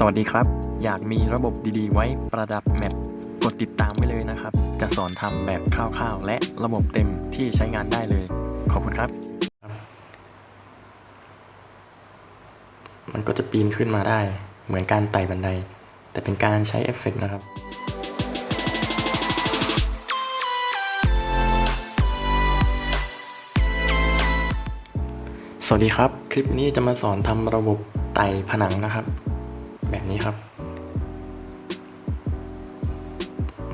สวัสดีครับ อยากมีระบบดีๆ ไว้ประดับแมปกดติดตามไว้เลยนะครับ จะสอนทำแบบคร่าวๆ และระบบเต็มที่ใช้งานได้เลย ขอบคุณครับ มันก็จะปีนขึ้นมาได้ เหมือนการไต่บันได แต่เป็นการใช้เอฟเฟกต์นะครับสวัสดีครับ คลิปนี้จะมาสอนทำระบบไต่ผนังนะครับ แบบนี้ครับ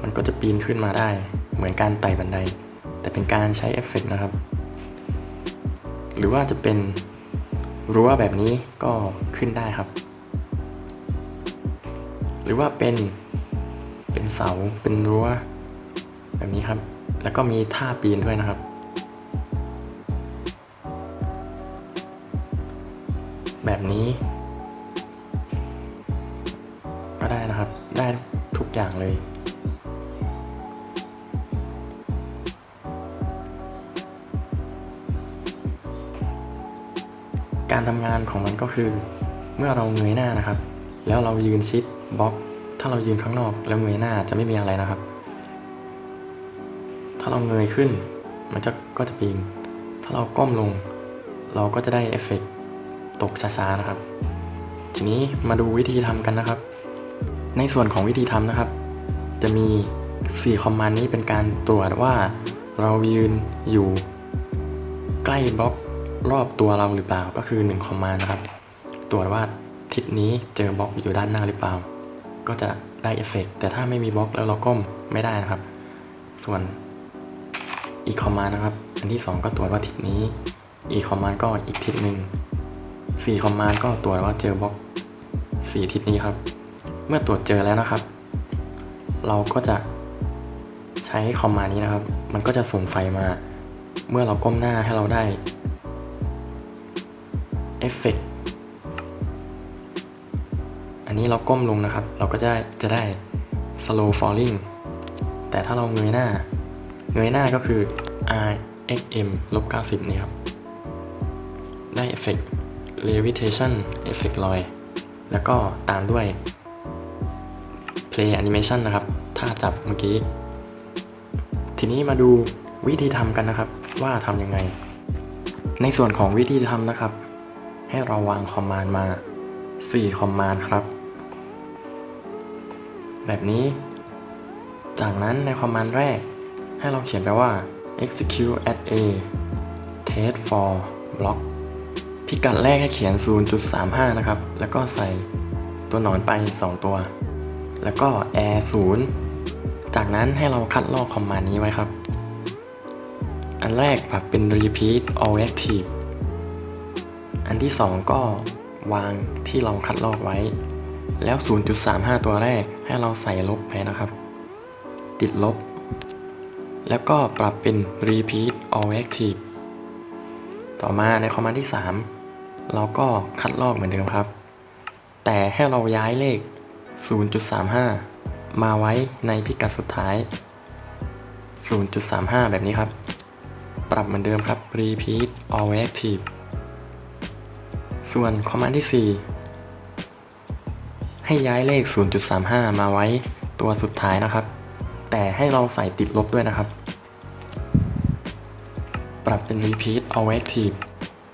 มันก็จะปีนขึ้นมาได้ เหมือนการไต่บันได แต่เป็นการใช้เอฟเฟกต์นะครับ หรือว่าจะเป็นรั้วแบบนี้ก็ขึ้นได้ครับ หรือว่าเป็นเป็นเสาเป็นรั้ว แบบนี้ครับ แล้วก็มีท่าปีนด้วยนะครับ แบบนี้ ก็ได้นะครับ ได้ทุกอย่างเลย การทำงานของมันก็คือ เมื่อเราเงยหน้านะครับ แล้วเรายืนชิดบล็อก ถ้าเรายืนข้างนอกแล้วเงยหน้าจะไม่มีอะไรนะครับ ถ้าเราเงยขึ้น มันจะก็จะปีนถ้าเราก้มลง เราก็จะได้เอฟเฟกต์ตกช้าๆนะครับ ทีนี้มาดูวิธีทำกันนะครับ ในส่วนของวิธีทำนะครับ จะมี 4 คอมมานด์นี้เป็นการตรวจว่าเรายืนอยู่ใกล้บล็อกรอบตัวเราหรือเปล่าก็คือ1คอมมานด์นะครับ ตรวจว่าทิศนี้เจอบล็อกอยู่ด้านหน้าหรือเปล่า ก็จะได้เอฟเฟกต์แต่ถ้าไม่มีบล็อกแล้วเราก้มไม่ได้นะครับ ส่วนอีกคอมมานด์นะครับ อันที่ 2 ก็ตรวจว่าทิศนี้อีกคอมมานด์ก็อีกทิศหนึ่งสี่คอมมานด์ก็ตรวจว่าเจอบล็อกสี่ทิศนี้ครับ เมื่อตรวจเจอแล้วนะครับ เราก็จะใช้คอมมานด์นี้นะครับ มันก็จะส่งไฟมา เมื่อเราก้มหน้าให้เราได้เอฟเฟกต์อันนี้เราก้มลงนะครับ เราก็จะได้จะได้ slow falling แต่ถ้าเราเงยหน้า เงยหน้าก็คือ RXM ลบ90 นี่ครับ ได้เอฟเฟกต์ levitation เอฟเฟกต์ลอย แล้วก็ตามด้วย play animation นะครับถ้าจับเมื่อกี้ ทีนี้มาดูวิธีทำกันนะครับ ว่าทำยังไง ในส่วนของวิธีทำนะครับ ให้เราวางคอมมานด์มา 4 คอมมานด์ครับ แบบนี้ จากนั้นในคอมมานด์แรก ให้เราเขียนไปว่า execute at a test for block พิกัดแรกให้เขียน 0.35 นะครับ แล้วก็ใส่ตัวหนอนไป 2 ตัว แล้วก็ air 0จากนั้นให้เราคัดลอกคอมมานด์นี้ไว้ครับ อันแรกปรับเป็น repeat all active อันที่ 2 ก็วางที่เราคัดลอกไว้ แล้ว 0.35 ตัวแรกให้เราใส่ลบไปนะครับ ติดลบ แล้วก็ปรับเป็น repeat all active ต่อมาในคอมมานด์ที่ 3 เราก็คัดลอกเหมือนเดิมครับ แต่ให้เราย้ายเลข 0.35 มาไว้ในพิกัดสุดท้าย 0.35 แบบนี้ครับ ปรับเหมือนเดิมครับ repeat all active ส่วนคอมมานด์ที่ 4 ให้ย้ายเลข 0.35 มาไว้ตัวสุดท้ายนะครับ แต่ให้เราใส่ติดลบด้วยนะครับ ปรับเป็น repeat all active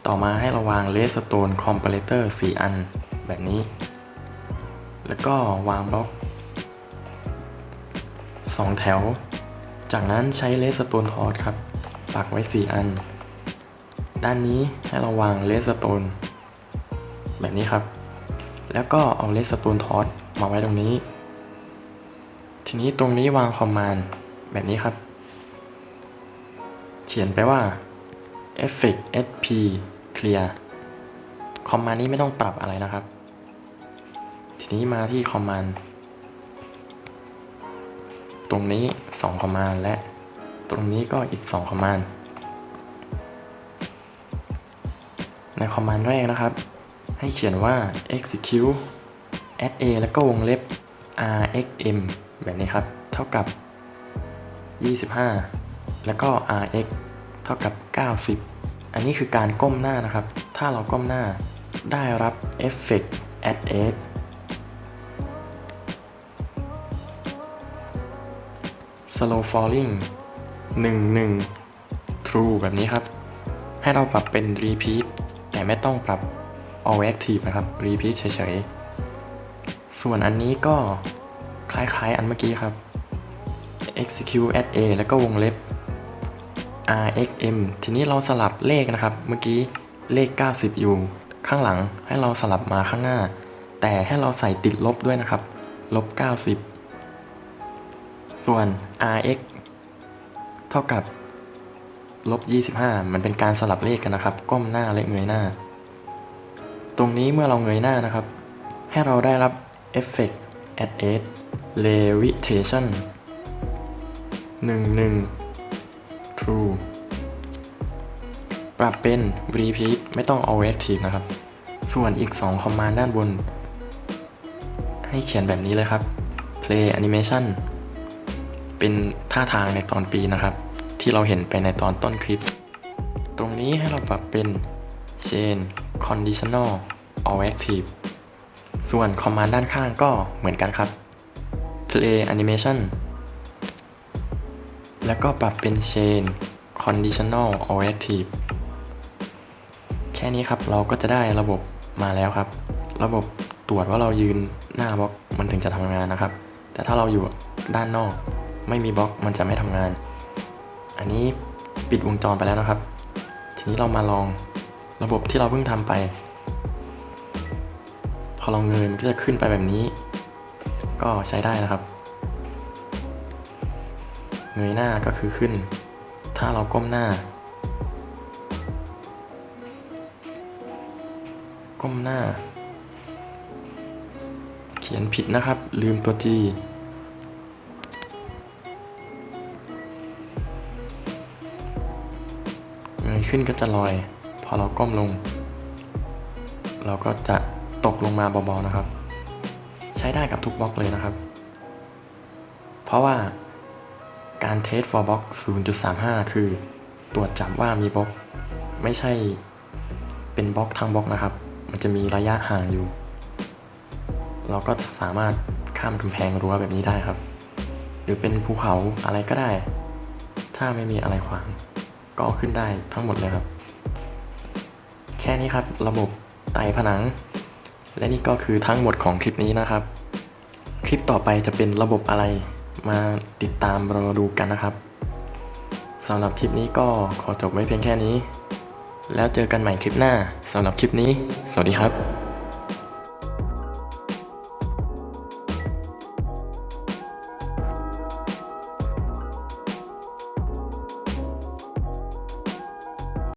ต่อมาให้เราวาง redstone comparator 4 อันแบบนี้ แล้วก็วางบล็อก 2 แถว จากนั้นใช้ redstone torch ครับ ปักไว้ 4 อัน ด้านนี้ให้เราวาง redstone แบบนี้ครับ แล้วก็เอา redstone torch มาไว้ตรงนี้ ทีนี้ตรงนี้วางคอมมานด์แบบนี้ครับ เขียนไปว่า effect sp clear คอมมานด์นี้ไม่ต้องปรับอะไรนะครับ ทีนี้มาที่คอมมานด์ตรงนี้2คอมมานด์และตรงนี้ก็อีก2คอมมานด์ในคอมมานด์แรกนะครับ ให้เขียนว่า execute add a แล้วก็วงเล็บ rxm แบบนี้ครับ เท่ากับ 25 แล้วก็ rx เท่ากับ 90 อันนี้คือการก้มหน้านะครับ ถ้าเราก้มหน้าได้รับเอฟเฟกต์ add s slow falling 1 1 true แบบนี้ครับ ให้เราปรับเป็น repeat แต่ไม่ต้องปรับ all active นะครับ repeat เฉยๆ ส่วนอันนี้ก็คล้ายๆ อันเมื่อกี้ครับ execute at a แล้วก็วงเล็บ rxm ทีนี้เราสลับเลขนะครับ เมื่อกี้เลข 90 อยู่ ข้างหลังให้เราสลับมาข้างหน้า แต่ให้เราใส่ติดลบด้วยนะครับ ลบ 90 ส่วน rx เท่ากับลบ 25 มันเป็นการสลับเลขกันนะครับ ก้มหน้าและเงยหน้า ตรงนี้เมื่อเราเงยหน้านะครับ ให้เราได้รับเอฟเฟกต์ add edge levitation 11 true ปรับเป็น repeat ไม่ต้อง all active นะครับ ส่วนอีก 2 command ด้านบน ให้เขียนแบบนี้เลยครับ play animation เป็นท่าทางในตอนปีนะครับ ที่เราเห็นไปในตอนต้นคลิป ตรงนี้ให้เราปรับเป็น chain conditional all active ส่วน command ด้านข้างก็เหมือนกันครับ play animation แล้วก็ปรับเป็น chain conditional all active แค่นี้ครับเราก็จะได้ระบบมาแล้วครับ ระบบตรวจว่าเรายืนหน้าบล็อกมันถึงจะทำงานนะครับ แต่ถ้าเราอยู่ด้านนอก ไม่มีบล็อกมันจะไม่ทำงาน อันนี้ปิดวงจรไปแล้วนะครับ ทีนี้เรามาลองระบบที่เราเพิ่งทำไป พอเราเงยมันก็จะขึ้นไปแบบนี้ ก็ใช้ได้นะครับ เงยหน้าก็คือขึ้น ถ้าเราก้มหน้า ก้มหน้า เขียนผิดนะครับ ลืมตัว G เงยขึ้นก็จะลอย พอเราก้มลง เราก็จะตกลงมาเบาๆนะครับ ใช้ได้กับทุกบล็อกเลยนะครับ เพราะว่าการเทส for box 0.35 คือ ตรวจจับว่ามีบล็อก ไม่ใช่เป็นบล็อกทั้งบล็อกนะครับ มันจะมีระยะห่างอยู่ เราก็สามารถข้ามกำแพงรั้วแบบนี้ได้ครับ หรือเป็นภูเขาอะไรก็ได้ ถ้าไม่มีอะไรขวาง ก็ขึ้นได้ทั้งหมดเลยครับ แค่นี้ครับระบบไต่ผนัง และนี่ก็คือทั้งหมดของคลิปนี้นะครับ คลิปต่อไปจะเป็นระบบอะไรมาติดตามรอดูกันนะครับสำหรับคลิปนี้ก็ขอจบไว้เพียงแค่นี้ แล้วเจอกันใหม่คลิปหน้าสำหรับคลิปนี้ สวัสดีครับ